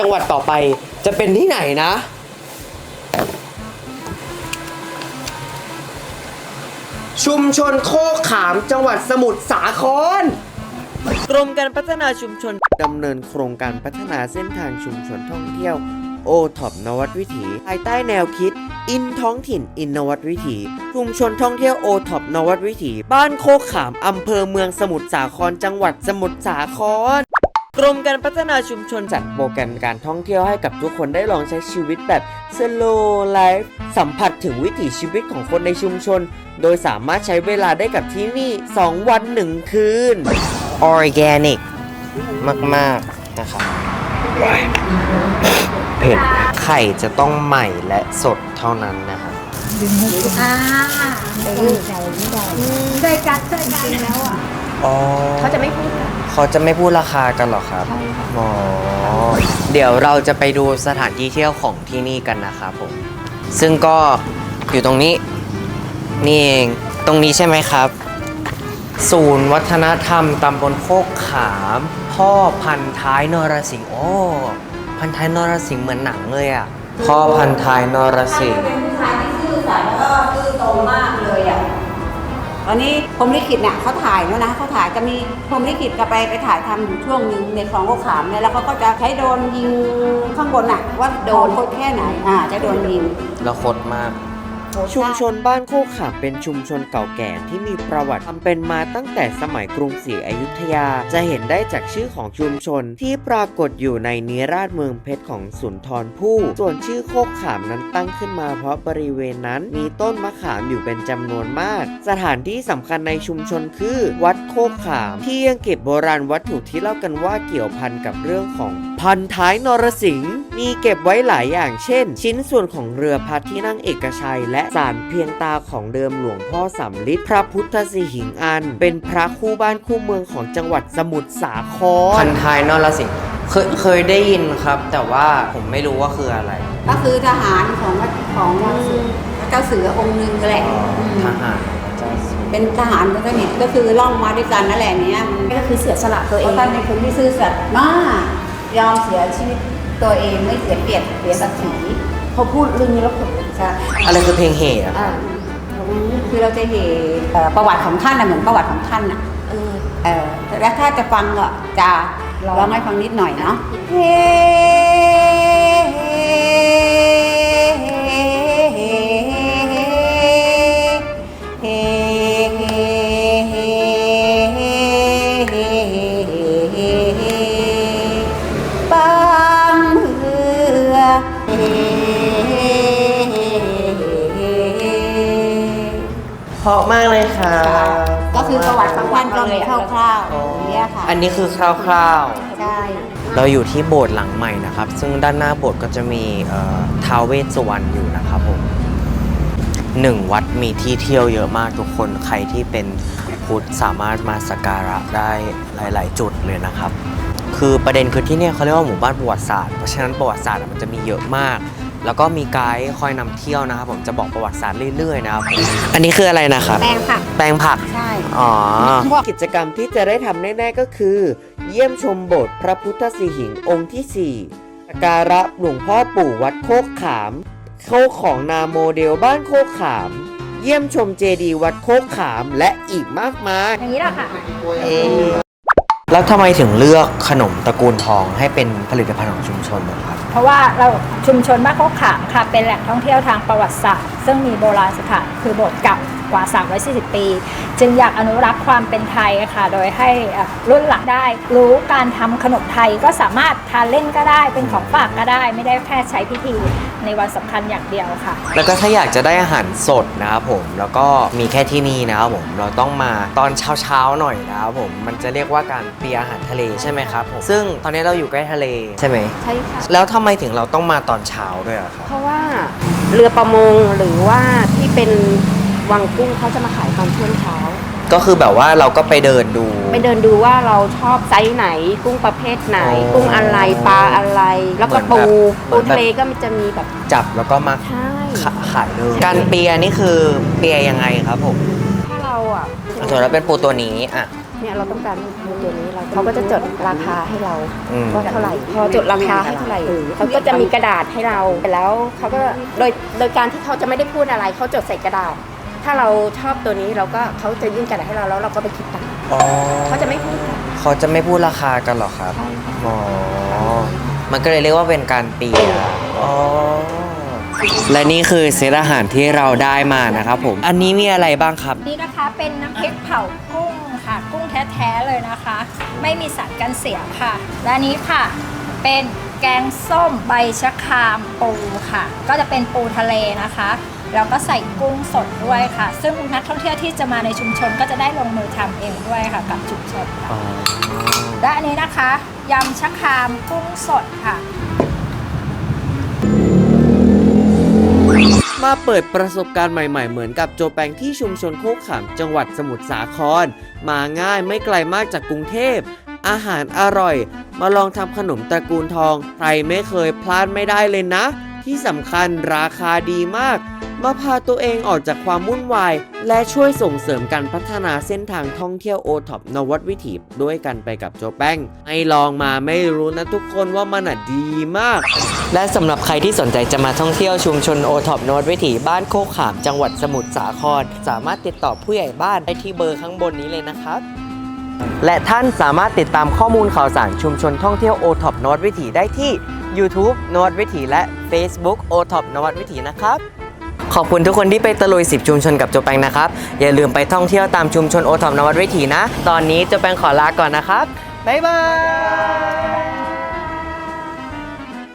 จังหวัดต่อไปจะเป็นที่ไหนนะ ชุมชนโคกขามจังหวัดสมุทรสาคร กรมการพัฒนาชุมชนดำเนินโครงการพัฒนาเส้นทางชุมชนท่องเที่ยวโอท็อปนวัดวิถี ภายใต้แนวคิด อินท้องถิ่นอินนวัดวิถี ชุมชนท่องเที่ยวโอท็อปนวัดวิถี บ้านโคกขามอำเภอเมืองสมุทรสาครจังหวัดสมุทรสาคร กรมการพัฒนาชุมชนจัดโปรแกรมการท่องเที่ยวให้กับทุกคนได้ลองใช้ชีวิตแบบ slow life สัมผัสถึงวิถีชีวิตของคนในชุมชน โดยสามารถใช้เวลาได้กับที่นี่ 2 วัน 1 คืน organic มาก ๆ นะครับเผ็ดไข่จะต้องใหม่และสดเท่านั้นนะครับอ่าเออได้กันได้จริงแล้วอะอ๋อเขาจะไม่พูดกัน เขาจะไม่พูดราคากันเหรอครับใช่ค่ะ อ๋อเดี๋ยวเราจะไปดูสถานที่เที่ยวของที่นี่กันนะครับผม ซึ่งก็อยู่ตรงนี้ นี่เองตรงนี้ใช่ไหมครับ ศูนย์วัฒนธรรมตำบลโคกขาม พ่อพันท้ายนรสิงห์โอ้พันท้ายนรสิงห์เหมือนหนังเลยอะพ่อพันท้ายนรสิงห์ เป็นผู้ชายที่ซื่อสัตย์แล้วก็ซื่อตรงมากเลยอะต อนนี้พรมลิขิตเนี่ยเขาถ่ายแล้วนะเขาถ่ายจะมีพรมลิขิตก็ไปไปถ่ายทำอยู่ช่วงหนึ่งในคลองโคขามเนี่ยแล้วเขาก็จะใช้โดนยิงข้างบนอะว่าโดนแค่ไหนอ่าจะโดนยิง แล้วคดมาก ชุมชนบ้านโคกขามเป็นชุมชนเก่าแก่ที่มีประวัติทำเป็นมาตั้งแต่สมัยกรุงศรีอยุธยา จะเห็นได้จากชื่อของชุมชนที่ปรากฏอยู่ในนิราชเมืองเพชรของสุนทรภู่ส่วนชื่อโคกขามนั้นตั้งขึ้นมา เพราะบริเวณนั้นมีต้นมะขามอยู่เป็นจำนวนมาก สถานที่สำคัญในชุมชนคือ วัดโคกขาม ที่ยังเก็บโบราณวัตถุที่เล่ากันว่าเกี่ยวพันกับเรื่องของ พันท้ายนรสิงห์มีเก็บไว้หลายอย่างเช่น ชิ้นส่วนของเรือพระที่นั่งเอกชัย และสารเพียงตาของเดิมหลวงพ่อสำลิดพระพุทธสิหิงอัน เป็นพระคู่บ้านคู่เมืองของจังหวัดสมุทรสาครพันท้ายนรสิงห์เคยเคยได้ยินครับ แต่ว่าผมไม่รู้ว่าคืออะไร ก็คือทหารของของเจ้าเสือองค์หนึ่งแหละมทหารเป็นทหารพันธมิตรก็คือล่องมาด้วยกันนั่นแหละเนี้ยมันก็คือเสียสละตัวเอเพราะงท่านเป็นคนที่ซื่อสัตย์มาก ยอมเสียชีวิตตัวเองไม่เสียเปรียบเสียศักดิ์ศรีเขาพูดเรื่องนี้แล้วขนลุกใช่อะไรคือเพลงเหอะอ่าคือเราจะเห็นเอ่อประวัติของท่านนะเหมือนประวัติของท่านน่ะเออเออแล้วถ้าจะฟังก็จะลองร้องให้ฟังนิดหน่อยเนาะเปั เพราะมากเลยค่ะ ก็คือประวัติของท่านก็มีคร่าวๆอย่างเงี้ยค่ะอันนี้คือคร่าวใช่ๆ เราอยู่ที่โบสถ์หลังใหม่นะครับ ซึ่งด้านหน้าโบสถ์ก็จะมีเอ่อท้าวเวสสุวรรณอยู่นะครับผมหนึ่งวัดมีที่เที่ยวเยอะมากทุกคนใครที่เป็นพุทธสามารถมาสักการะได้หลาย ๆ จุดเลยนะครับ คือประเด็นคือที่เนี่ยเขาเรียกว่าหมู่บ้านประวัติศาสตร์เพราะฉะนั้นประวัติศาสตร์อะมันจะมีเยอะมาก แล้วก็มีไกด์คอยนำเที่ยวนะครับผมจะบอกประวัติศาสตร์เรื่อยๆนะครับอันนี้คืออะไรนะครับแปลงผักแปลงผักใช่อ๋อกิจกรรมที่จะได้ทำแน่ๆก็คือ เยี่ยมชมโบสถ์พระพุทธสีหิงค์องค์ที่ 4สักการะหลวงพ่อปู่วัดโคกขามเข้าของนาโมเดลบ้านโคกขาม เยี่ยมชมเจดีย์วัดโคกขามและอีกมากมายอย่างนี้แหละค่ะ แล้วทำไมถึงเลือกขนมตระกูลทองให้เป็นผลิตภัณฑ์ของชุมชนนะครับ เพราะว่าเราชุมชนบ้านโคกขามค่ะเป็นแหล่งท่องเที่ยวทางประวัติศาสตร์ ซึ่งมีโบราณสถานคือโบสถ์เก่า กว่า 340 ปี จึงอยากอนุรักษ์ความเป็นไทยอะค่ะ โดยให้เอ่อรุ่นหลังได้ รู้การทำขนมไทยก็สามารถทานเล่นก็ได้เป็นของฝากก็ได้ ไม่ได้แค่ใช้พิธีในวันสำคัญอย่างเดียวค่ะ แล้วก็ถ้าอยากจะได้อาหารสดนะครับผมแล้วก็มีแค่ที่นี่นะครับผมเราต้องมาตอนเช้าๆหน่อยนะครับผมมันจะเรียกว่าการเปียอาหารทะเลใช่ไหมครับผมซึ่งตอนนี้เราอยู่ใกล้ทะเลใช่ไหมใช่ค่ะแล้วทำไมถึงเราต้องมาตอนเช้าด้วยอะครับเพราะว่าเรือประมงหรือว่าที่เป็น วังกุ้งเขาจะมาขายตอนช่วงเช้า ก็คือแบบว่าเราก็ไปเดินดู ไปเดินดูว่าเราชอบไซส์ไหน กุ้งประเภทไหน อ๋อกุ้งอะไรปลาอะไร แล้วก็เหมืปูอนแบบเหมืปูอนแบบ ทะเลก็มันจะมีแบบจับแล้วก็มาใช่ขาขายเลยการเปียนี่คือเปียยังไงครับผมถ้าเราอะส่วนเราเป็นปูตัวนี้อะ เนี่ยเราต้องการมูตัวนี้เราเขาก็จะจดราคาให้เราอืม ว่าเท่าไหร่ พอจดราคาให้เท่าไหร่เขาก็จะมีกระดาษให้เราแล้วเขาก็โดยโดยการที่เขาจะไม่ได้พูดอะไรเขาจดใส่กระดาษ ถ้าเราชอบตัวนี้เราก็เขาจะยื่นกระดาษให้เราแล้วเราก็ไปคิดตังค์อ๋อเขาจะไม่พูดค่ะ เขาจะไม่พูดราคากันเหรอครับใช่ค่ะอ๋อ มันก็เลยเรียกว่าเป็นการเปียร์อ๋อ และนี่คือเซตอาหารที่เราได้มานะครับผม อันนี้มีอะไรบ้างครับ นี่นะคะเป็นน้ำพริกเผากุ้งค่ะ กุ้งแท้ๆเลยนะคะ ไม่มีสารกันเสียค่ะ และอันนี้ค่ะเป็นแกงส้มใบชะครามปูค่ะ ก็จะเป็นปูทะเลนะคะ แล้วก็ใส่กุ้งสดด้วยค่ะ ซึ่งนักท่องเที่ยวที่จะมาในชุมชนก็จะได้ลงมือทำเองด้วยค่ะกับชุมชนค่ะอ๋อและอันนี้นะคะยำชะครามกุ้งสดค่ะ มาเปิดประสบการณ์ใหม่ๆ เหมือนกับโจแปงที่ชุมชนโคกขามจังหวัดสมุทรสาคร มาง่ายไม่ไกลมากจากกรุงเทพ อาหารอร่อย มาลองทำขนมตระกูลทอง ใครไม่เคยพลาดไม่ได้เลยนะ ที่สำคัญราคาดีมาก มาพาตัวเองออกจากความวุ่นวาย และช่วยส่งเสริมการพัฒนาเส้นทางท่องเที่ยวโอท็อปนวัดวิถีด้วยกันไปกับโจแป้งให้ลองมาไม่รู้นะทุกคนว่ามันอะดีมาก และสำหรับใครที่สนใจจะมาท่องเที่ยวชุมชนโอท็อปนวัดวิถีบ้านโคกขามจังหวัดสมุทรสาคร สามารถติดต่อผู้ใหญ่บ้านได้ที่เบอร์ข้างบนนี้เลยนะครับและท่านสามารถติดตามข้อมูลข่าวสารชุมชนท่องเที่ยวโอท็อปนวัดวิถีได้ที่ YouTube นวัดวิถีและ Facebook โอท็อปนวัดวิถีนะครับ ขอบคุณทุกคนที่ไปตะลุย 10 ชุมชนกับโจแปงนะครับ อย่าลืมไปท่องเที่ยวตามชุมชนโอทอมนวัดวิถีนะ ตอนนี้โจแปงขอลาก่อนนะครับ บ๊ายบาย